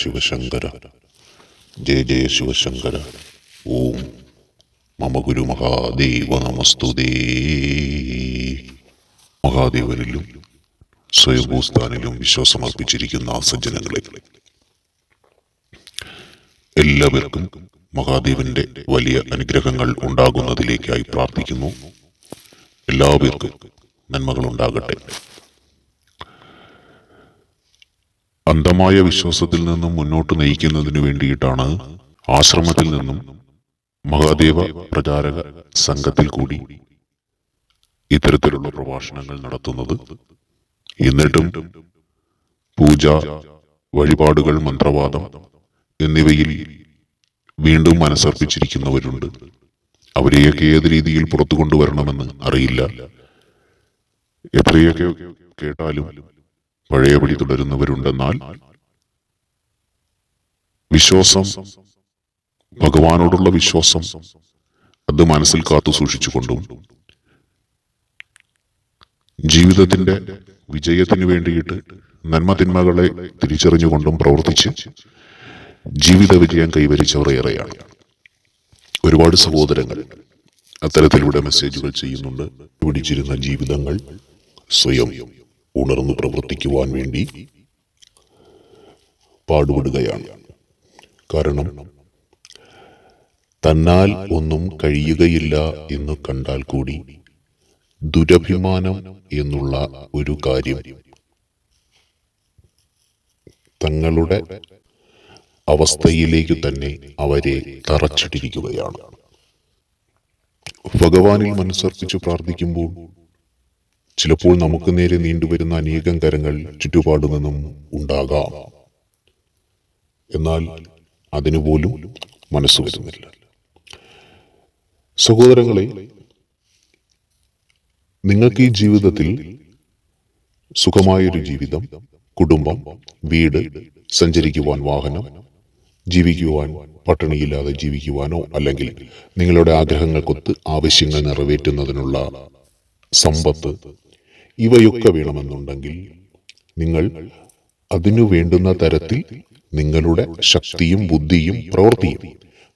ശിവശങ്കര. ജയ ജയ ശിവശങ്കര. ഓം മമ ഗുരു മഹാദേവ നമസ്തുതേ. മഹാദേവനിലും സ്വയംഭൂസ്ഥാനിലും വിശ്വാസമർപ്പിച്ചിരിക്കുന്ന സജ്ജനങ്ങളെ എല്ലാവർക്കും മഹാദേവന്റെ വലിയ അനുഗ്രഹങ്ങൾ ഉണ്ടാകുന്നതിലേക്കായി പ്രാർത്ഥിക്കുന്നു. എല്ലാവർക്കും നന്മകൾ ഉണ്ടാകട്ടെ. അന്ധമായ വിശ്വാസത്തിൽ നിന്നും മുന്നോട്ട് നയിക്കുന്നതിന് വേണ്ടിയിട്ടാണ് ആശ്രമത്തിൽ നിന്നും മഹാദേവ പ്രചാരക സംഘത്തിൽ കൂടി ഇത്തരത്തിലുള്ള പ്രഭാഷണങ്ങൾ നടത്തുന്നത്. എന്നിട്ടും പൂജ വഴിപാടുകൾ മന്ത്രവാദം എന്നിവയിൽ വീണ്ടും മനസ്സർപ്പിച്ചിരിക്കുന്നവരുണ്ട്. അവരെയൊക്കെ ഏത് രീതിയിൽ പുറത്തു കൊണ്ടുവരണമെന്ന് അറിയില്ല. എത്രയൊക്കെ കേട്ടാലും പഴയപടി തുടരുന്നവരുണ്ടെന്നാൽ വിശ്വാസം ഭഗവാനോടുള്ള വിശ്വാസം അത് മനസ്സിൽ കാത്തു സൂക്ഷിച്ചുകൊണ്ടും ജീവിതത്തിന്റെ വിജയത്തിന് വേണ്ടിയിട്ട് നന്മ തിന്മകളെ തിരിച്ചറിഞ്ഞുകൊണ്ടും പ്രവർത്തിച്ച് ജീവിത വിജയം കൈവരിച്ചവർ ഏറെയാണ്. ഒരുപാട് സഹോദരങ്ങൾ അത്തരത്തിലൂടെ മെസ്സേജുകൾ ചെയ്യുന്നുണ്ട്. പിടിച്ചിരുന്ന ജീവിതങ്ങൾ സ്വയം ഉണർന്നു പ്രവർത്തിക്കുവാൻ വേണ്ടി പാടുപെടുകയാണ്. കാരണം തന്നാൽ ഒന്നും കഴിയുകയില്ല എന്ന് കണ്ടാൽ കൂടി ദുരഭിമാനം എന്നുള്ള ഒരു കാര്യം തങ്ങളുടെ അവസ്ഥയിലേക്ക് തന്നെ അവരെ തറച്ചിട്ടിരിക്കുകയാണ്. ഭഗവാനിൽ മനസ്സർപ്പിച്ച് പ്രാർത്ഥിക്കുമ്പോൾ ചിലപ്പോൾ നമുക്ക് നേരെ നീണ്ടുവരുന്ന അനേകം കരങ്ങൾ ചുറ്റുപാടു നിന്നും ഉണ്ടാകാം. എന്നാൽ അതിനുപോലും മനസ്സ് വരുന്നില്ല. സഹോദരങ്ങളെ നിങ്ങൾക്ക് ഈ ജീവിതത്തിൽ സുഖമായൊരു ജീവിതം കുടുംബം വീട് സഞ്ചരിക്കുവാൻ വാഹനം ജീവിക്കുവാൻ പട്ടിണിയില്ലാതെ ജീവിക്കുവാനോ അല്ലെങ്കിൽ നിങ്ങളുടെ ആഗ്രഹങ്ങൾക്കൊത്ത് ആവശ്യങ്ങൾ നിറവേറ്റുന്നതിനുള്ള സമ്പത്ത് ഇവയൊക്കെ വേണമെന്നുണ്ടെങ്കിൽ നിങ്ങൾ അതിനു വേണ്ടുന്ന തരത്തിൽ നിങ്ങളുടെ ശക്തിയും ബുദ്ധിയും പ്രവൃത്തിയും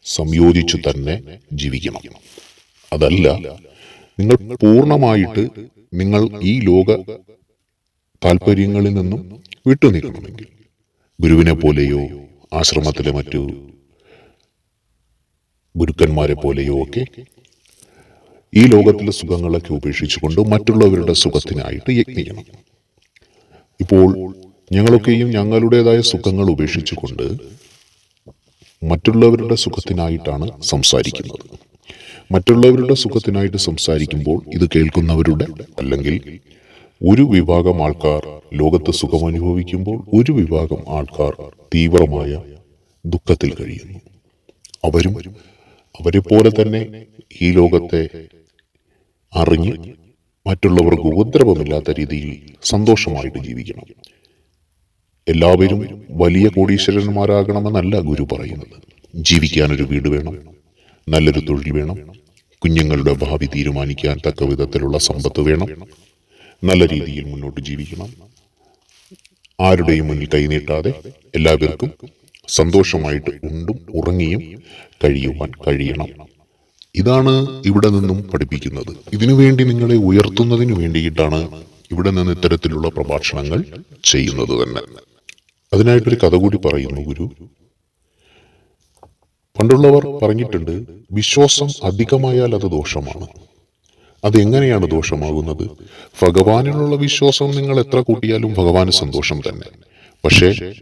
സംയോജിച്ചു തന്നെ ജീവിക്കണം. അതല്ല നിങ്ങൾ പൂർണമായിട്ട് നിങ്ങൾ ഈ ലോക താല്പര്യങ്ങളിൽ നിന്നും വിട്ടുനിൽക്കണമെങ്കിൽ ഗുരുവിനെ പോലെയോ ആശ്രമത്തിലെ മറ്റു ഗുരുക്കന്മാരെ പോലെയോ ഒക്കെ ഈ ലോകത്തിലെ സുഖങ്ങളൊക്കെ ഉപേക്ഷിച്ചുകൊണ്ട് മറ്റുള്ളവരുടെ സുഖത്തിനായിട്ട് യജ്ഞിക്കണം. ഇപ്പോൾ ഞങ്ങളൊക്കെയും ഞങ്ങളുടേതായ സുഖങ്ങൾ ഉപേക്ഷിച്ചുകൊണ്ട് മറ്റുള്ളവരുടെ സുഖത്തിനായിട്ടാണ് സംസാരിക്കുന്നത്. മറ്റുള്ളവരുടെ സുഖത്തിനായിട്ട് സംസാരിക്കുമ്പോൾ ഇത് കേൾക്കുന്നവരുടെ അല്ലെങ്കിൽ ഒരു വിഭാഗം ആൾക്കാർ ലോകത്ത് സുഖമനുഭവിക്കുമ്പോൾ ഒരു വിഭാഗം ആൾക്കാർ തീവ്രമായ ദുഃഖത്തിൽ കഴിയുന്നു. അവരും അവരെ പോലെ തന്നെ ഈ ലോകത്തെ അറിഞ്ഞ് മറ്റുള്ളവർക്ക് ഉപദ്രവമില്ലാത്ത രീതിയിൽ സന്തോഷമായിട്ട് ജീവിക്കണം. എല്ലാവരും വലിയ കോടീശ്വരന്മാരാകണമെന്നല്ല ഗുരു പറയുന്നത്. ജീവിക്കാനൊരു വീട് വേണം നല്ലൊരു തൊഴിൽ വേണം കുഞ്ഞുങ്ങളുടെ ഭാവി തീരുമാനിക്കാൻ തക്ക വിധത്തിലുള്ള സമ്പത്ത് വേണം നല്ല രീതിയിൽ മുന്നോട്ട് ജീവിക്കണം. ആരുടെയും മുന്നിൽ കൈനീട്ടാതെ എല്ലാവർക്കും സന്തോഷമായിട്ട് ഉണ്ടും ഉറങ്ങിയും കഴിയുവാൻ കഴിയണം. ഇതാണ് ഇവിടെ നിന്നും പഠിപ്പിക്കുന്നത്. ഇതിനു വേണ്ടി നിങ്ങളെ ഉയർത്തുന്നതിന് വേണ്ടിയിട്ടാണ് ഇവിടെ നിന്ന് ഇത്തരത്തിലുള്ള പ്രഭാഷണങ്ങൾ ചെയ്യുന്നത് തന്നെ. അതിനായിട്ടൊരു കഥ കൂടി പറയുന്നു ഗുരു. പണ്ടുള്ളവർ പറഞ്ഞിട്ടുണ്ട് വിശ്വാസം അധികമായാൽ അത് ദോഷമാണ്. അതെങ്ങനെയാണ് ദോഷമാകുന്നത്? ഭഗവാനിലുള്ള വിശ്വാസം നിങ്ങൾ എത്ര കൂട്ടിയാലും ഭഗവാന് സന്തോഷം തന്നെ. പക്ഷേ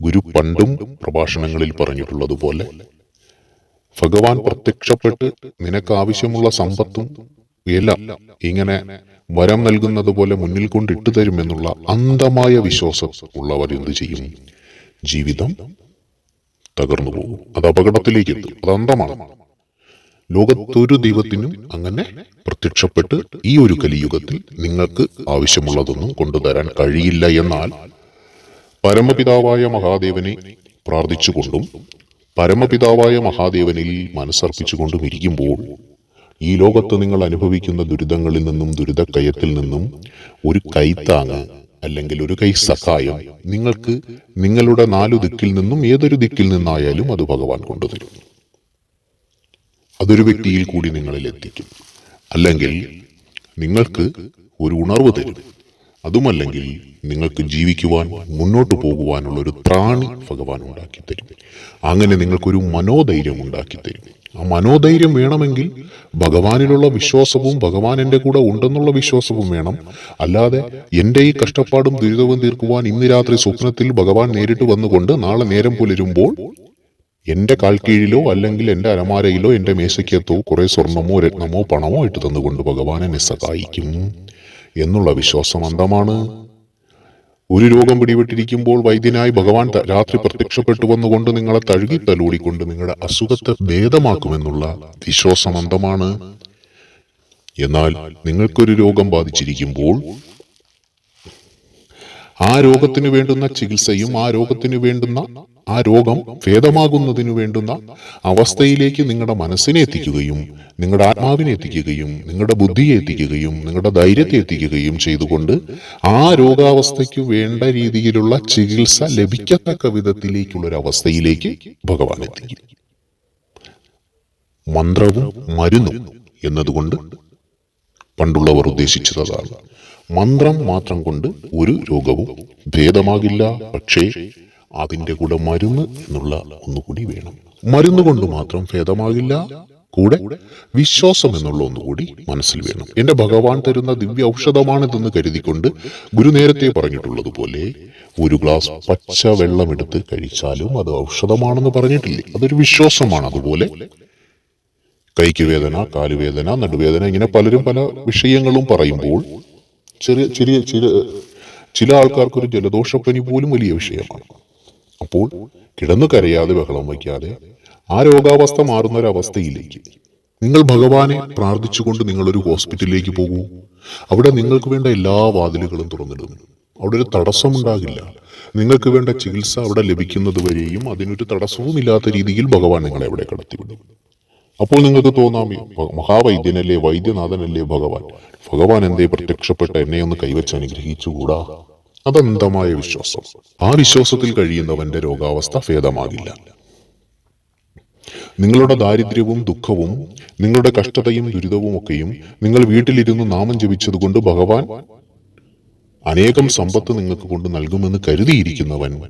ഗുരു പണ്ടും പ്രഭാഷണങ്ങളിൽ പറഞ്ഞിട്ടുള്ളതുപോലെ ഭഗവാൻ പ്രത്യക്ഷപ്പെട്ട് നിനക്ക് ആവശ്യമുള്ള സമ്പത്തും എല്ലാം ഇങ്ങനെ വരം നൽകുന്നത് പോലെ മുന്നിൽ കൊണ്ട് തരുമെന്നുള്ള അന്ധമായ വിശ്വാസം ഉള്ളവർ എന്ത് ചെയ്യും? ജീവിതം തകർന്നു പോകും. അത് അപകടത്തിലേക്ക് എത്തും. അത് അന്ധമാണ്. ലോകത്തൊരു ദൈവത്തിനും അങ്ങനെ പ്രത്യക്ഷപ്പെട്ട് ഈ ഒരു കലിയുഗത്തിൽ നിങ്ങൾക്ക് ആവശ്യമുള്ളതൊന്നും കൊണ്ടുതരാൻ കഴിയില്ല എന്നാൽ പരമപിതാവായ മഹാദേവനെ പ്രാർത്ഥിച്ചുകൊണ്ടും പരമപിതാവായ മഹാദേവനിൽ മനസ്സർപ്പിച്ചുകൊണ്ടും ഇരിക്കുമ്പോൾ ഈ ലോകത്ത് നിങ്ങൾ അനുഭവിക്കുന്ന ദുരിതങ്ങളിൽ നിന്നും ദുരിതക്കയത്തിൽ നിന്നും ഒരു കൈത്താങ് അല്ലെങ്കിൽ ഒരു കൈ സഹായം നിങ്ങൾക്ക് നിങ്ങളുടെ നാലു ദിക്കിൽ നിന്നും ഏതൊരു ദിക്കിൽ നിന്നായാലും അത് ഭഗവാൻ കൊണ്ടുതരും. അതൊരു വ്യക്തിയിൽ കൂടി നിങ്ങളിൽ എത്തിക്കും. അല്ലെങ്കിൽ നിങ്ങൾക്ക് ഒരു ഉണർവ് തരും. അതുമല്ലെങ്കിൽ നിങ്ങൾക്ക് ജീവിക്കുവാൻ മുന്നോട്ട് പോകുവാനുള്ള ഒരു ത്രാണി ഭഗവാൻ ഉണ്ടാക്കി തരും അങ്ങനെ നിങ്ങൾക്കൊരു മനോധൈര്യം ഉണ്ടാക്കി തരും ആ മനോധൈര്യം വേണമെങ്കിൽ ഭഗവാനിലുള്ള വിശ്വാസവും ഭഗവാൻ എന്റെ കൂടെ ഉണ്ടെന്നുള്ള വിശ്വാസവും വേണം. അല്ലാതെ എന്റെ ഈ കഷ്ടപ്പാടും ദുരിതവും തീർക്കുവാൻ ഇന്ന് രാത്രി സ്വപ്നത്തിൽ ഭഗവാൻ നേരിട്ട് വന്നുകൊണ്ട് നാളെ നേരം പുലരുമ്പോൾ എന്റെ കാൽക്കീഴിലോ അല്ലെങ്കിൽ എന്റെ അലമാരയിലോ എന്റെ മേശയ്ക്കത്തോ കുറേ സ്വർണമോ രത്നമോ പണമോ ഇട്ട് തന്നുകൊണ്ട് ഭഗവാൻ എന്നെ സഹായിക്കും. എന്നുള്ള വിശ്വാസം അന്തമാണ് ഒരു രോഗം പിടിപെട്ടിരിക്കുമ്പോൾ വൈദ്യനായി ഭഗവാൻ രാത്രി പ്രത്യക്ഷപ്പെട്ടു വന്നുകൊണ്ട് നിങ്ങളെ തഴുകി തലോടിക്കൊണ്ട് നിങ്ങളുടെ അസുഖത്തെ ഭേദമാക്കുമെന്നുള്ള വിശ്വാസം അന്തമാണ് എന്നാൽ നിങ്ങൾക്കൊരു രോഗം ബാധിച്ചിരിക്കുമ്പോൾ ആ രോഗത്തിന് വേണ്ടുന്ന ചികിത്സയും ആ രോഗത്തിന് വേണ്ടുന്ന ആ രോഗം ഭേദമാകുന്നതിന് വേണ്ടുന്ന അവസ്ഥയിലേക്ക് നിങ്ങളുടെ മനസ്സിനെ എത്തിക്കുകയും നിങ്ങളുടെ ആത്മാവിനെ എത്തിക്കുകയും നിങ്ങളുടെ ബുദ്ധിയെ എത്തിക്കുകയും നിങ്ങളുടെ ധൈര്യത്തെ എത്തിക്കുകയും ചെയ്തുകൊണ്ട് ആ രോഗാവസ്ഥയ്ക്ക് വേണ്ട രീതിയിലുള്ള ചികിത്സ ലഭിക്കത്തക്ക വിധത്തിലേക്കുള്ള ഒരു അവസ്ഥയിലേക്ക് ഭഗവാൻ എത്തിക്കും മന്ത്രവും മരുന്നും എന്നതുകൊണ്ട് പണ്ടുള്ളവർ ഉദ്ദേശിച്ചതാണ് മന്ത്രം മാത്രം കൊണ്ട് ഒരു രോഗവും ഭേദമാകില്ല. പക്ഷേ അതിന്റെ കൂടെ മരുന്ന് എന്നുള്ള ഒന്നുകൂടി വേണം. മരുന്ന് കൊണ്ട് മാത്രം ഭേദമാകില്ല കൂടെ വിശ്വാസം എന്നുള്ള ഒന്നുകൂടി മനസ്സിൽ വേണം. എന്റെ ഭഗവാൻ തരുന്ന ദിവ്യ ഔഷധമാണിതെന്ന് കരുതിക്കൊണ്ട് ഗുരു നേരത്തെ പറഞ്ഞിട്ടുള്ളതുപോലെ ഒരു ഗ്ലാസ് പച്ച വെള്ളം എടുത്ത് കഴിച്ചാലും അത് ഔഷധമാണെന്ന് പറഞ്ഞിട്ടില്ലേ? അതൊരു വിശ്വാസമാണ്. അതുപോലെ കൈക്ക് വേദന കാലുവേദന നടുവേദന ഇങ്ങനെ പലരും പല വിഷയങ്ങളും പറയുമ്പോൾ ചെറിയ ചെറിയ ചില ചില ആൾക്കാർക്ക് ഒരു ജലദോഷപ്പനി പോലും വലിയ വിഷയമാണ്. അപ്പോൾ കിടന്നു കരയാതെ ബഹളം വയ്ക്കാതെ ആ രോഗാവസ്ഥ മാറുന്ന ഒരു അവസ്ഥയിലേക്ക് നിങ്ങൾ ഭഗവാനെ പ്രാർത്ഥിച്ചുകൊണ്ട് നിങ്ങളൊരു ഹോസ്പിറ്റലിലേക്ക് പോകൂ. അവിടെ നിങ്ങൾക്ക് വേണ്ട എല്ലാ വാതിലുകളും തുറന്നിടും അവിടെ ഒരു തടസ്സമുണ്ടാകില്ല. നിങ്ങൾക്ക് വേണ്ട ചികിത്സ അവിടെ ലഭിക്കുന്നത് വരെയും അതിനൊരു തടസ്സവും ഇല്ലാത്ത രീതിയിൽ ഭഗവാൻ നിങ്ങളെ അവിടെ കടത്തിവിടും. അപ്പോൾ നിങ്ങൾക്ക് തോന്നാം മഹാവൈദ്യനല്ലേ വൈദ്യനാഥനല്ലേ ഭഗവാൻ? ഭഗവാൻ എന്തേ പ്രത്യക്ഷപ്പെട്ട എന്നെ ഒന്ന് കൈവച്ച് അനുഗ്രഹിച്ചുകൂടാ? അതെന്തമായ വിശ്വാസം. ആ വിശ്വാസത്തിൽ കഴിയുന്നവന്റെ രോഗാവസ്ഥ ഭേദമാകില്ല. നിങ്ങളുടെ ദാരിദ്ര്യവും ദുഃഖവും നിങ്ങളുടെ കഷ്ടതയും ദുരിതവും ഒക്കെയും നിങ്ങൾ വീട്ടിലിരുന്ന് നാമം ജപിച്ചതുകൊണ്ട് ഭഗവാൻ അനേകം സമ്പത്ത് നിങ്ങൾക്ക് കൊണ്ട് നൽകുമെന്ന് കരുതിയിരിക്കുന്നവൻ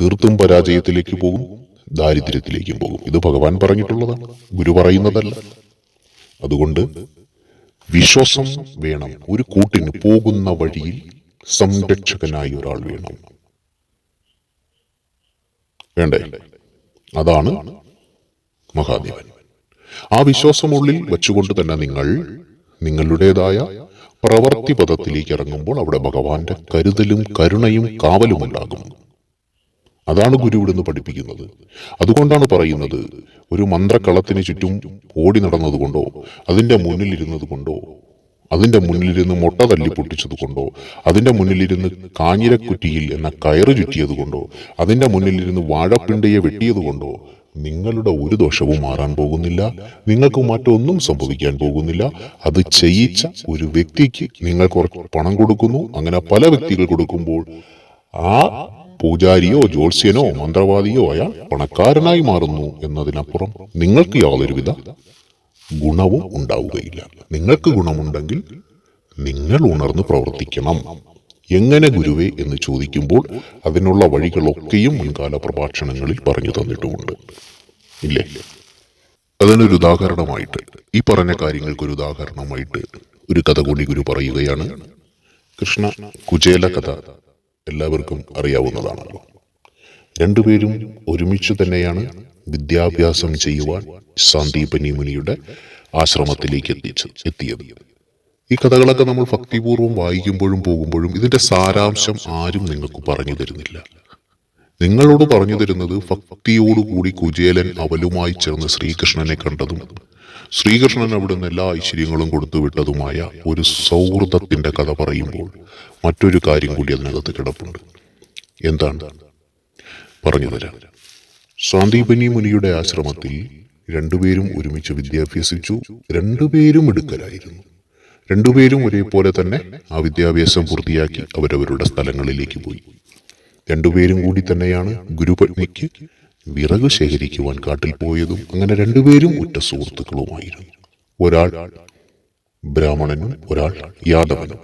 തീർത്തും പരാജയത്തിലേക്ക് പോകും ദാരിദ്ര്യത്തിലേക്കും പോകും. ഇത് ഭഗവാൻ പറഞ്ഞിട്ടുള്ളതാണ്. ഗുരു പറയുന്നതല്ല. അതുകൊണ്ട് വിശ്വാസം വേണം. ഒരു കൂട്ടിന് പോകുന്ന വഴിയിൽ സംരക്ഷകനായി ഒരാൾ വേണം. വേണ്ടേ? അതാണ് മഹാദേവൻ. ആ വിശ്വാസമുള്ളിൽ വെച്ചുകൊണ്ട് തന്നെ നിങ്ങൾ നിങ്ങളുടേതായ പ്രവർത്തി പദത്തിലേക്ക് ഇറങ്ങുമ്പോൾ അവിടെ ഭഗവാന്റെ കരുതലും കരുണയും കാവലും ഉണ്ടാകും. അതാണ് ഗുരു ഇവിടുന്ന് പഠിപ്പിക്കുന്നത്. അതുകൊണ്ടാണ് പറയുന്നത് ഒരു മന്ത്രക്കളത്തിന് ചുറ്റും ഓടി നടന്നതുകൊണ്ടോ മുന്നിൽ ഇരുന്നത് കൊണ്ടോ അതിന്റെ മുന്നിലിരുന്ന് മുട്ട തല്ലി പൊട്ടിച്ചത് കൊണ്ടോ അതിന്റെ മുന്നിലിരുന്ന് കാഞ്ഞിരക്കുറ്റിയിൽ എന്ന കയറ് ചുറ്റിയത് കൊണ്ടോ അതിന്റെ മുന്നിലിരുന്ന് വാഴപ്പിണ്ടയെ വെട്ടിയതുകൊണ്ടോ നിങ്ങളുടെ ഒരു ദോഷവും മാറാൻ പോകുന്നില്ല നിങ്ങൾക്ക് മറ്റൊന്നും സംഭവിക്കാൻ പോകുന്നില്ല. അത് ചെയ്യിച്ച ഒരു വ്യക്തിക്ക് നിങ്ങൾ കുറച്ച് പണം കൊടുക്കുന്നു. അങ്ങനെ പല വ്യക്തികൾ കൊടുക്കുമ്പോൾ ആ പൂജാരിയോ ജ്യോത്സ്യനോ മന്ത്രവാദിയോ അയാൾ പണക്കാരനായി മാറുന്നു എന്നതിനപ്പുറം നിങ്ങൾക്ക് യാതൊരുവിധ ഗുണവും ഉണ്ടാവുകയില്ല. നിങ്ങൾക്ക് ഗുണമുണ്ടെങ്കിൽ നിങ്ങൾ ഉണർന്ന് പ്രവർത്തിക്കണം. എങ്ങനെ ഗുരുവേ എന്ന് ചോദിക്കുമ്പോൾ അതിനുള്ള വഴികളൊക്കെയും മുൻകാല പ്രഭാഷണങ്ങളിൽ പറഞ്ഞു തന്നിട്ടുമുണ്ട്. ഇല്ലേ? അതിനൊരു ഉദാഹരണമായിട്ട് ഈ പറഞ്ഞ കാര്യങ്ങൾക്ക് ഒരു ഉദാഹരണമായിട്ട് ഒരു കഥ കൂടി ഗുരു പറയുകയാണ്. കൃഷ്ണ കുചേല കഥ എല്ലാവർക്കും അറിയാവുന്നതാണല്ലോ. രണ്ടുപേരും ഒരുമിച്ച് തന്നെയാണ് വിദ്യാഭ്യാസം ചെയ്യുവാൻ സന്ദീപനി മുനിയുടെ ആശ്രമത്തിലേക്ക് എത്തിച്ച് എത്തിയത്. ഈ കഥകളൊക്കെ നമ്മൾ ഭക്തിപൂർവം വായിക്കുമ്പോഴും പോകുമ്പോഴും ഇതിന്റെ സാരാംശം ആരും നിങ്ങൾക്ക് പറഞ്ഞു തരുന്നില്ല. നിങ്ങളോട് പറഞ്ഞു തരുന്നത് ഭക്തിയോടുകൂടി കുചേലൻ അവലുമായി ചേർന്ന് ശ്രീകൃഷ്ണനെ കണ്ടതും ശ്രീകൃഷ്ണൻ അവിടുന്ന് എല്ലാ ഐശ്വര്യങ്ങളും കൊടുത്തു വിട്ടതുമായ ഒരു സൗഹൃദത്തിന്റെ കഥ പറയുമ്പോൾ മറ്റൊരു കാര്യം കൂടി അതിനകത്ത് കിടപ്പുണ്ട്. എന്താണ്? പറഞ്ഞു തരാം. സാന്ദീപനി മുനിയുടെ ആശ്രമത്തിൽ രണ്ടുപേരും ഒരുമിച്ച് വിദ്യാഭ്യസിച്ചു. രണ്ടുപേരും എടുക്കലായിരുന്നു രണ്ടുപേരും ഒരേപോലെ തന്നെ ആ വിദ്യാഭ്യാസം പൂർത്തിയാക്കി അവരവരുടെ സ്ഥലങ്ങളിലേക്ക് പോയി. രണ്ടുപേരും കൂടി തന്നെയാണ് ഗുരുപത്നിക്ക് വിറക് ശേഖരിക്കുവാൻ കാട്ടിൽ പോയതും അങ്ങനെ രണ്ടുപേരും ഉറ്റ സുഹൃത്തുക്കളുമായിരുന്നു. ഒരാൾ ബ്രാഹ്മണനും ഒരാൾ യാദവനും.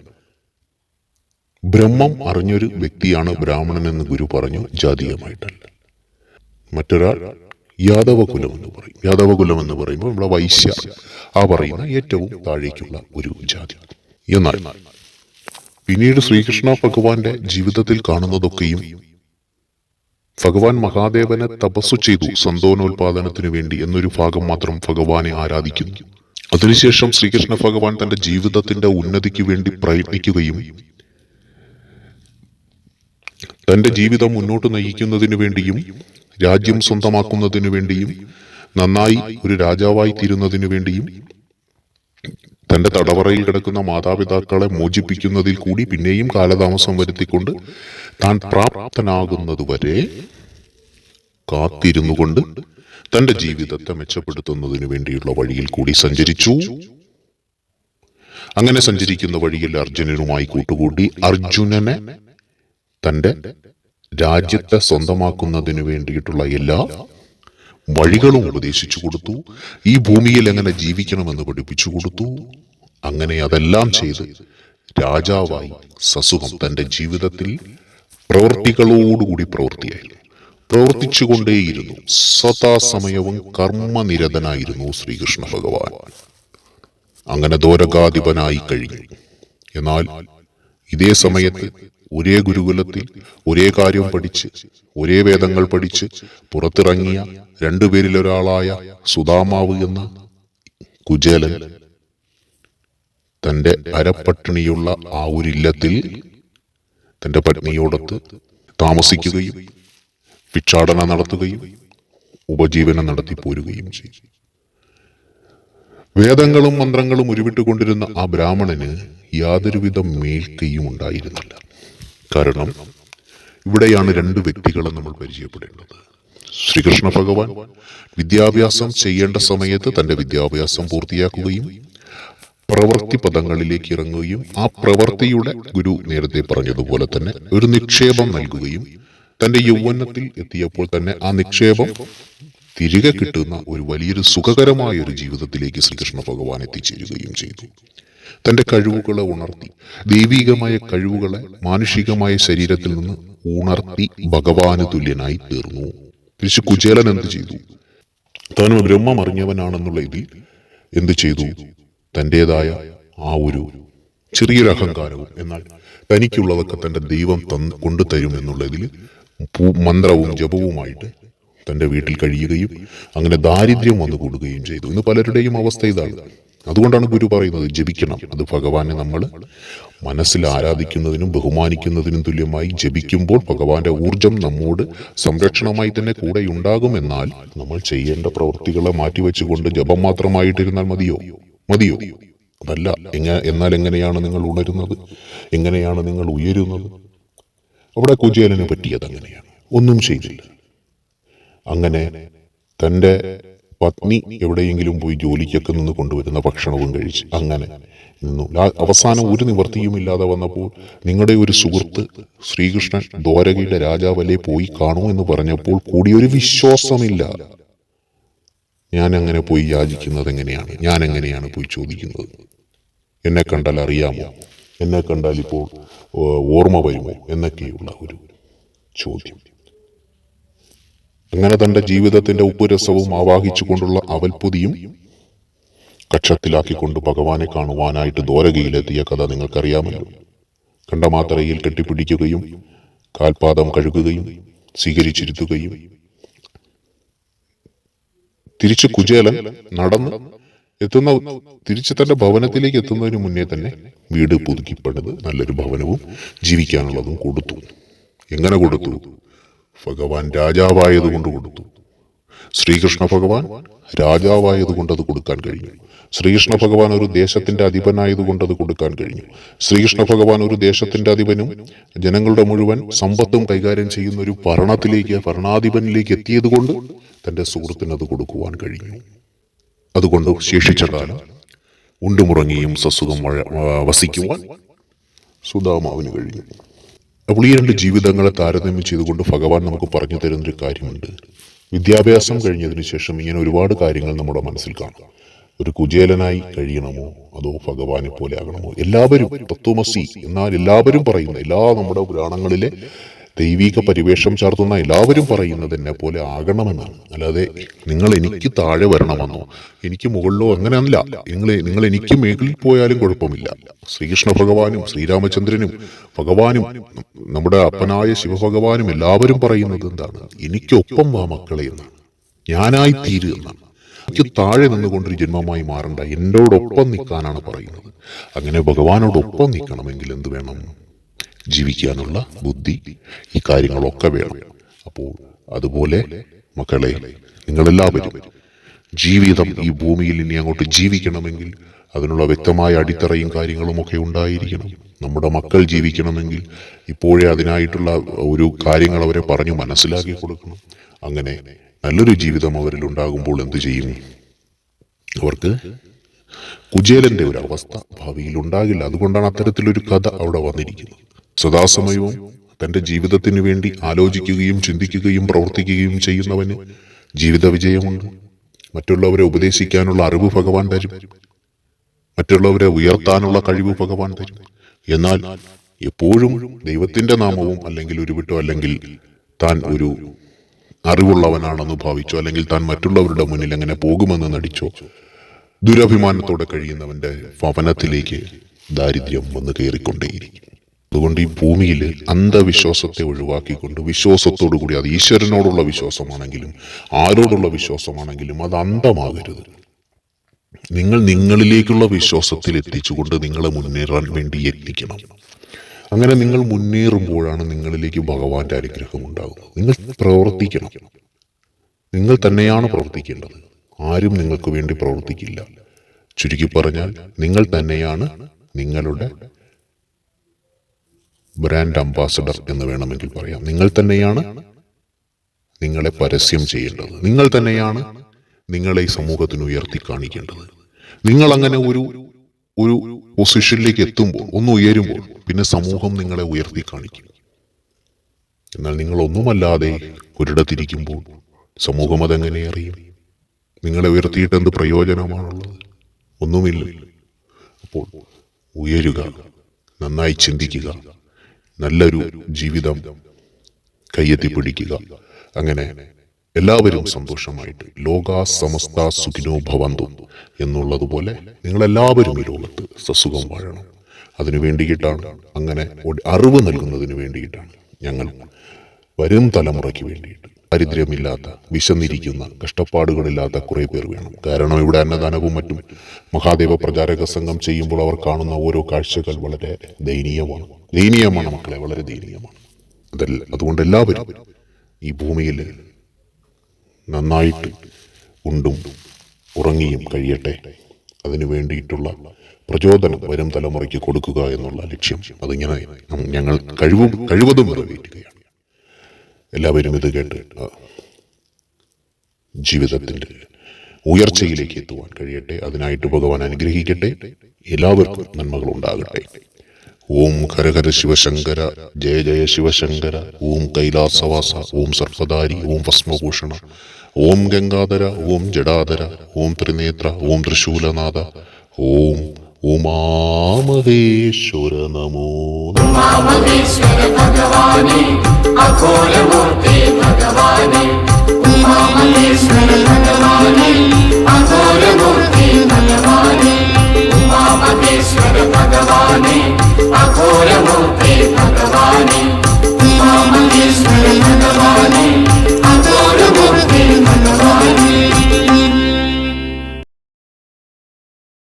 ബ്രഹ്മം അറിഞ്ഞൊരു വ്യക്തിയാണ് ബ്രാഹ്മണൻ എന്ന് ഗുരു പറഞ്ഞു ജാതീയമായിട്ടല്ല. മറ്റൊരാൾ യാദവകുലം എന്ന് പറയും. യാദവകുലം എന്ന് പറയുമ്പോൾ നമ്മളെ വൈശ്യ ആ പറയുന്ന ഏറ്റവും താഴേക്കുള്ള ഒരു ജാതി. എന്നാൽ പിന്നീട് ശ്രീകൃഷ്ണ ഭഗവാന്റെ ജീവിതത്തിൽ കാണുന്നതൊക്കെയും ഭഗവാൻ മഹാദേവനെ തപസ്സു ചെയ്തു സന്തോനോൽപാദനത്തിനു വേണ്ടി എന്നൊരു ഭാഗം മാത്രം ഭഗവാനെ ആരാധിക്കുന്നു. അതിനുശേഷം ശ്രീകൃഷ്ണ ഭഗവാൻ തന്റെ ജീവിതത്തിന്റെ ഉന്നതിക്ക് വേണ്ടി പ്രയത്നിക്കുകയും തന്റെ ജീവിതം മുന്നോട്ട് നയിക്കുന്നതിനു വേണ്ടിയും രാജ്യം സ്വന്തമാക്കുന്നതിനു വേണ്ടിയും നന്നായി ഒരു രാജാവായി തീരുന്നതിനു വേണ്ടിയും തന്റെ തടവറയിൽ കിടക്കുന്ന മാതാപിതാക്കളെ മോചിപ്പിക്കുന്നതിൽ കൂടി പിന്നെയും കാലതാമസം വരുത്തിക്കൊണ്ട് താൻ പ്രാപ്തനാകുന്നതുവരെ കാത്തിരുന്നു കൊണ്ട് തന്റെ ജീവിതത്തെ മെച്ചപ്പെടുത്തുന്നതിനു വേണ്ടിയുള്ള വഴിയിൽ കൂടി സഞ്ചരിച്ചു. അങ്ങനെ സഞ്ചരിക്കുന്ന വഴിയിൽ അർജുനനുമായി കൂട്ടുകൂടി അർജുനനെ തന്റെ രാജ്യത്തെ സ്വന്തമാക്കുന്നതിന് വേണ്ടിയിട്ടുള്ള എല്ലാ വഴികളും ഉപദേശിച്ചു കൊടുത്തു. ഈ ഭൂമിയിൽ എങ്ങനെ ജീവിക്കണമെന്ന് പഠിപ്പിച്ചു കൊടുത്തു. അങ്ങനെ അതെല്ലാം ചെയ്ത് രാജാവായി സസുഖം തന്റെ ജീവിതത്തിൽ പ്രവൃത്തികളോടുകൂടി പ്രവൃത്തിയായിരുന്നു പ്രവർത്തിച്ചുകൊണ്ടേയിരുന്നു. സദാസമയവും കർമ്മനിരതനായിരുന്നു ശ്രീകൃഷ്ണ ഭഗവാൻ. അങ്ങനെ ദോരകാധിപനായി കഴിഞ്ഞു. എന്നാൽ ഇതേ സമയത്ത് ഒരേ ഗുരുകുലത്തിൽ ഒരേ കാര്യം പഠിച്ച് ഒരേ വേദങ്ങൾ പഠിച്ച് പുറത്തിറങ്ങിയ രണ്ടുപേരിലൊരാളായ സുദാമാവ് എന്ന കുചേലൻ തന്റെ അരപ്പട്ടിണിയുള്ള ആ ഒരു ഇല്ലത്തിൽ തന്റെ പത്നിയോടൊത്ത് താമസിക്കുകയും ഭിക്ഷാടന നടത്തുകയും ഉപജീവനം നടത്തി പോരുകയും ചെയ്തു. വേദങ്ങളും മന്ത്രങ്ങളും ഉരുവിട്ടുകൊണ്ടിരുന്ന ആ ബ്രാഹ്മണന് യാതൊരുവിധ മേൽക്കയും ഉണ്ടായിരുന്നില്ല. കാരണം ഇവിടെയാണ് രണ്ട് വ്യക്തികളെ നമ്മൾ പരിചയപ്പെടേണ്ടത്. ശ്രീകൃഷ്ണ ഭഗവാൻ വിദ്യാഭ്യാസം ചെയ്യേണ്ട സമയത്ത് തന്റെ വിദ്യാഭ്യാസം പൂർത്തിയാക്കുകയും പ്രവൃത്തി പദങ്ങളിലേക്ക് ഇറങ്ങുകയും ആ പ്രവൃത്തിയുടെ ഗുരു നേരത്തെ പറഞ്ഞതുപോലെ തന്നെ ഒരു നിക്ഷേപം നൽകുകയും തന്റെ യൗവനത്തിൽ എത്തിയപ്പോൾ തന്നെ ആ നിക്ഷേപം തിരികെ കിട്ടുന്ന ഒരു വലിയൊരു സുഖകരമായ ഒരു ജീവിതത്തിലേക്ക് ശ്രീകൃഷ്ണ ഭഗവാൻ എത്തിച്ചേരുകയും ചെയ്തു. തന്റെ കഴിവുകളെ ഉണർത്തി ദൈവികമായ കഴിവുകളെ മാനുഷികമായ ശരീരത്തിൽ നിന്ന് ഉണർത്തി ഭഗവാന് തുല്യനായി തീർന്നു. തിരിച്ച് കുചേലൻ എന്ത് ചെയ്തു? താൻ ബ്രഹ്മം അറിഞ്ഞവനാണെന്നുള്ള ഇതിൽ എന്ത് ചെയ്തു? തന്റെതായ ആ ഒരു ചെറിയൊരു അഹങ്കാരവും എന്നാൽ തനിക്കുള്ളതൊക്കെ തന്റെ ദൈവം തന്ന് കൊണ്ടുതരും എന്നുള്ളതിൽ മന്ത്രവും ജപവുമായിട്ട് തന്റെ വീട്ടിൽ കഴിയുകയും അങ്ങനെ ദാരിദ്ര്യം വന്നു കൂടുകയും ചെയ്തു. ഇന്ന് പലരുടെയും അവസ്ഥ ഇതാണ്. അതുകൊണ്ടാണ് ഗുരു പറയുന്നത് ജപിക്കണം. അത് ഭഗവാനെ നമ്മൾ മനസ്സിൽ ആരാധിക്കുന്നതിനും ബഹുമാനിക്കുന്നതിനും തുല്യമായി ജപിക്കുമ്പോൾ ഭഗവാന്റെ ഊർജം നമ്മോട് സംരക്ഷണമായി തന്നെ കൂടെ ഉണ്ടാകുമെന്നാൽ നമ്മൾ ചെയ്യേണ്ട പ്രവൃത്തികളെ മാറ്റിവെച്ചുകൊണ്ട് ജപം മാത്രമായിട്ടിരുന്നാൽ മതിയോ? മതിയോ? അതല്ല എന്നാൽ എങ്ങനെയാണ് നിങ്ങൾ ഉണരുന്നത്? എങ്ങനെയാണ് നിങ്ങൾ ഉയരുന്നത്? അവിടെ കുജേലിനെ പറ്റിയത് അങ്ങനെയാണ്. ഒന്നും ചെയ്തില്ല. അങ്ങനെ തന്റെ പത്നി എവിടെയെങ്കിലും പോയി ജോലിക്കൊക്കെ നിന്ന് കൊണ്ടുവരുന്ന ഭക്ഷണവും കഴിച്ച് അങ്ങനെ നിന്നു. അവസാനം ഒരു നിവർത്തിയുമില്ലാതെ വന്നപ്പോൾ നിങ്ങളുടെ ഒരു സുഹൃത്ത് ശ്രീകൃഷ്ണൻ ദ്വാരകയുടെ രാജാവല്ലേ പോയി കാണൂ എന്ന് പറഞ്ഞപ്പോൾ കൂടിയൊരു വിശ്വാസമില്ല. ഞാൻ അങ്ങനെ പോയി യാചിക്കുന്നത് എങ്ങനെയാണ്? ഞാൻ എങ്ങനെയാണ് പോയി ചോദിക്കുന്നത്? എന്നെ കണ്ടാൽ അറിയാമോ? എന്നെ കണ്ടാൽ ഇപ്പോൾ ഓർമ്മ വരുമോ? എന്നൊക്കെയുള്ള ഒരു ചോദ്യം. അങ്ങനെ തന്റെ ജീവിതത്തിന്റെ ഉപ്പുരസവും ആവാഹിച്ചുകൊണ്ടുള്ള അവൽപ്പൊതിയും കക്ഷത്തിലാക്കിക്കൊണ്ട് ഭഗവാനെ കാണുവാനായിട്ട് ദ്വാരകയിലെത്തിയ കഥ നിങ്ങൾക്കറിയാമല്ലോ. കണ്ട മാത്രയിൽ കെട്ടിപ്പിടിക്കുകയും കാൽപാദം കഴുകുകയും സ്വീകരിച്ചിരുത്തുകയും തിരിച്ച് കുചേലൻ നടന്ന് എത്തുന്ന തിരിച്ച് തന്റെ ഭവനത്തിലേക്ക് എത്തുന്നതിന് മുന്നേ തന്നെ വീട് പുതുക്കിപ്പണിത് നല്ലൊരു ഭവനവും ജീവിക്കാനുള്ളതും കൊടുത്തു. എങ്ങനെ കൊടുത്തു? ഭഗവാൻ രാജാവായതുകൊണ്ട് കൊടുത്തു. ശ്രീകൃഷ്ണ ഭഗവാൻ രാജാവായതുകൊണ്ട് അത് കൊടുക്കാൻ കഴിഞ്ഞു. ശ്രീകൃഷ്ണ ഭഗവാൻ ഒരു ദേശത്തിന്റെ അധിപനായതുകൊണ്ട് അത് കൊടുക്കാൻ കഴിഞ്ഞു. ശ്രീകൃഷ്ണ ഭഗവാൻ ഒരു ദേശത്തിന്റെ അധിപനും ജനങ്ങളുടെ മുഴുവൻ സമ്പത്തും കൈകാര്യം ചെയ്യുന്ന ഒരു ഭരണത്തിലേക്ക് ഭരണാധിപനിലേക്ക് എത്തിയതുകൊണ്ട് തന്റെ സുഹൃത്തിന് അത് കൊടുക്കുവാൻ കഴിഞ്ഞു. അതുകൊണ്ട് ശേഷിച്ച കാലം ഉണ്ടുമുറങ്ങിയും സസുഖം വസിക്കുവാൻ സുധാമാവിന് കഴിഞ്ഞു. അപ്പോൾ ഈ രണ്ട് ജീവിതങ്ങളെ താരതമ്യം ചെയ്തുകൊണ്ട് ഭഗവാൻ നമുക്ക് പറഞ്ഞു തരുന്നൊരു കാര്യമുണ്ട്. വിദ്യാഭ്യാസം കഴിഞ്ഞതിന് ശേഷം ഇങ്ങനെ ഒരുപാട് കാര്യങ്ങൾ നമ്മുടെ മനസ്സിൽ കാണാം. ഒരു കുചേലനായി കഴിയണമോ? അതോ ഭഗവാനെ പോലെ ആകണമോ? എല്ലാവരും തത്വമസി എന്നാൽ എല്ലാവരും പറയുന്ന എല്ലാ നമ്മുടെ പുരാണങ്ങളിലെ ദൈവിക പരിവേഷം ചാർത്തുന്ന എല്ലാവരും പറയുന്നത് എന്നെ പോലെ ആകണമെന്നാണ് അല്ലാതെ നിങ്ങൾ എനിക്ക് താഴെ വരണമെന്നോ എനിക്ക് മുകളിലോ അങ്ങനെയല്ല. നിങ്ങൾ നിങ്ങൾ എനിക്ക് മേഖലയിൽ പോയാലും കുഴപ്പമില്ല. ശ്രീകൃഷ്ണ ഭഗവാനും ശ്രീരാമചന്ദ്രനും ഭഗവാനും നമ്മുടെ അപ്പനായ ശിവഭഗവാനും എല്ലാവരും പറയുന്നത് എന്താണ്? എനിക്കൊപ്പം വാ മക്കളെ എന്നാണ്. ഞാനായി എന്നാണ്. എനിക്ക് താഴെ നിന്നുകൊണ്ടൊരു ജന്മമായി മാറണ്ട. എന്നോടൊപ്പം നിൽക്കാനാണ് പറയുന്നത്. അങ്ങനെ ഭഗവാനോടൊപ്പം നിൽക്കണമെങ്കിൽ എന്ത് വേണം? ജീവിക്കാനുള്ള ബുദ്ധി ഈ കാര്യങ്ങളൊക്കെ വേണം. അപ്പോൾ അതുപോലെ മക്കളെ നിങ്ങളെല്ലാവരും ജീവിതം ഈ ഭൂമിയിൽ ഇനി അങ്ങോട്ട് ജീവിക്കണമെങ്കിൽ അതിനുള്ള വ്യക്തമായ അടിത്തറയും കാര്യങ്ങളും ഒക്കെ ഉണ്ടായിരിക്കണം. നമ്മുടെ മക്കൾ ജീവിക്കണമെങ്കിൽ ഇപ്പോഴേ അതിനായിട്ടുള്ള ഒരു കാര്യങ്ങൾ അവരെ പറഞ്ഞു മനസ്സിലാക്കി കൊടുക്കണം. അങ്ങനെ നല്ലൊരു ജീവിതം അവരിൽ ഉണ്ടാകുമ്പോൾ എന്തു ചെയ്യും? അവർക്ക് കുചേലന്റെ ഒരു അവസ്ഥ ഭാവിയിൽ ഉണ്ടാകില്ല. അതുകൊണ്ടാണ് അത്തരത്തിലൊരു കഥ അവിടെ വന്നിരിക്കുന്നത്. സദാസമയവും തന്റെ ജീവിതത്തിന് വേണ്ടി ആലോചിക്കുകയും ചിന്തിക്കുകയും പ്രവർത്തിക്കുകയും ചെയ്യുന്നവന് ജീവിത വിജയമുണ്ട്. മറ്റുള്ളവരെ ഉപദേശിക്കാനുള്ള അറിവ് ഭഗവാൻ തരും. മറ്റുള്ളവരെ ഉയർത്താനുള്ള കഴിവ് ഭഗവാൻ തരും. എന്നാൽ എപ്പോഴും ദൈവത്തിന്റെ നാമവും അല്ലെങ്കിൽ ഒരു വിട്ടോ അല്ലെങ്കിൽ താൻ ഒരു അറിവുള്ളവനാണെന്ന് ഭാവിച്ചോ അല്ലെങ്കിൽ താൻ മറ്റുള്ളവരുടെ മുന്നിൽ എങ്ങനെ പോകുമെന്ന് നടിച്ചോ ദുരഭിമാനത്തോടെ കഴിയുന്നവന്റെ ഭവനത്തിലേക്ക് ദാരിദ്ര്യം വന്ന് കയറിക്കൊണ്ടേയിരിക്കും. അതുകൊണ്ട് ഈ ഭൂമിയിൽ അന്ധവിശ്വാസത്തെ ഒഴിവാക്കിക്കൊണ്ട് വിശ്വാസത്തോടു കൂടി അത് ഈശ്വരനോടുള്ള വിശ്വാസമാണെങ്കിലും ആരോടുള്ള വിശ്വാസമാണെങ്കിലും അത് അന്ധമാകരുത്. നിങ്ങൾ നിങ്ങളിലേക്കുള്ള വിശ്വാസത്തിൽ എത്തിച്ചുകൊണ്ട് നിങ്ങളെ മുന്നേറാൻ വേണ്ടി യത്നിക്കണം. അങ്ങനെ നിങ്ങൾ മുന്നേറുമ്പോഴാണ് നിങ്ങളിലേക്ക് ഭഗവാന്റെ അനുഗ്രഹം ഉണ്ടാകുന്നത്. നിങ്ങൾ പ്രവർത്തിക്കണം. നിങ്ങൾ തന്നെയാണ് പ്രവർത്തിക്കേണ്ടത്. ആരും നിങ്ങൾക്ക് വേണ്ടി പ്രവർത്തിക്കില്ല. ചുരുക്കി പറഞ്ഞാൽ നിങ്ങൾ തന്നെയാണ് നിങ്ങളുടെ ബ്രാൻഡ് അംബാസഡർ എന്ന് വേണമെങ്കിൽ പറയാം. നിങ്ങൾ തന്നെയാണ് നിങ്ങളെ പരസ്യം ചെയ്യേണ്ടത്. നിങ്ങൾ തന്നെയാണ് നിങ്ങളെ ഈ സമൂഹത്തിന് ഉയർത്തി കാണിക്കേണ്ടത്. നിങ്ങൾ അങ്ങനെ ഒരു ഒരു പൊസിഷനിലേക്ക് എത്തുമ്പോൾ ഒന്ന് ഉയരുമ്പോൾ പിന്നെ സമൂഹം നിങ്ങളെ ഉയർത്തി കാണിക്കും. എന്നാൽ നിങ്ങൾ ഒന്നുമല്ലാതെ ഒരിടത്തിരിക്കുമ്പോൾ സമൂഹം അതെങ്ങനെ അറിയും? നിങ്ങളെ ഉയർത്തിയിട്ട് എന്ത് പ്രയോജനമാണുള്ളത്? ഒന്നുമില്ല. അപ്പോൾ ഉയരുക നന്നായി ചിന്തിക്കുക നല്ലൊരു ജീവിതം കയ്യെത്തി പിടിക്കുക. അങ്ങനെ എല്ലാവരും സന്തോഷമായിട്ട് ലോക സമസ്ത സുഖിനോ ഭവന്തു എന്നുള്ളതുപോലെ നിങ്ങളെല്ലാവരും ഈ ലോകത്ത് സസുഖം വാഴണം. അതിനു വേണ്ടിയിട്ടാണ് അങ്ങനെ അറിവ് നൽകുന്നതിന് വേണ്ടിയിട്ടാണ് ഞങ്ങൾ വരും തലമുറയ്ക്ക് വേണ്ടിയിട്ട് ദാരിദ്ര്യമില്ലാത്ത വിശന്നിരിക്കുന്ന കഷ്ടപ്പാടുകളില്ലാത്ത കുറെ പേർ വേണം. കാരണം ഇവിടെ അന്നദാനവും മറ്റും മഹാദേവ പ്രചാരക സംഘം ചെയ്യുമ്പോൾ അവർ കാണുന്ന ഓരോ കാഴ്ചകൾ വളരെ ദയനീയമാണ്. ദയനീയമാണ് മക്കളെ വളരെ ദയനീയമാണ്. അതല്ല അതുകൊണ്ട് എല്ലാവരും ഈ ഭൂമിയിൽ നന്നായിട്ട് ഉണ്ടും ഉറങ്ങിയും കഴിയട്ടെ. അതിനു വേണ്ടിയിട്ടുള്ള പ്രചോദനം വരും തലമുറയ്ക്ക് കൊടുക്കുക എന്നുള്ള ലക്ഷ്യം. അതിങ്ങനെ ഞങ്ങൾ കഴിവും കഴിവതും നിറവേറ്റുകയാണ്. എല്ലാവരും ഇത് കേട്ട് ജീവിതത്തിന്റെ ഉയർച്ചയിലേക്ക് എത്തുവാൻ കഴിയട്ടെ. അതിനായിട്ട് ഭഗവാൻ അനുഗ്രഹിക്കട്ടെ. എല്ലാവർക്കും നന്മകൾ ഉണ്ടാകട്ടെ ഓം ഹരഹര ശിവശങ്കര ജയ ജയ ശിവശങ്കര ഓം കൈലാസവാസ ഓം സർപ്പദാരി ഓം ഭസ്മഭൂഷണ ഓം ഗംഗാധര ഓം ജഡാധര ഓം ത്രിനേത്ര ഓം ത്രിശൂലനാഥ ഓം ഉമാമഹേശ്വര നമോ ഉമാമഹേശ്വര ഭഗവാനെ അഘോരമൂർത്തി ഭഗവാനെ ഉമാമഹേശ്വര ഭഗവാനെ അഘോരമൂർത്തി ഭഗവാനെ ഉമാമഹേശ്വര ഭഗവാനെ അഘോരമൂർത്തി ഭഗവാനെ ഉമാമഹേശ്വര ഭഗവാനെ അഘോരമൂർത്തി ഭഗവാനെ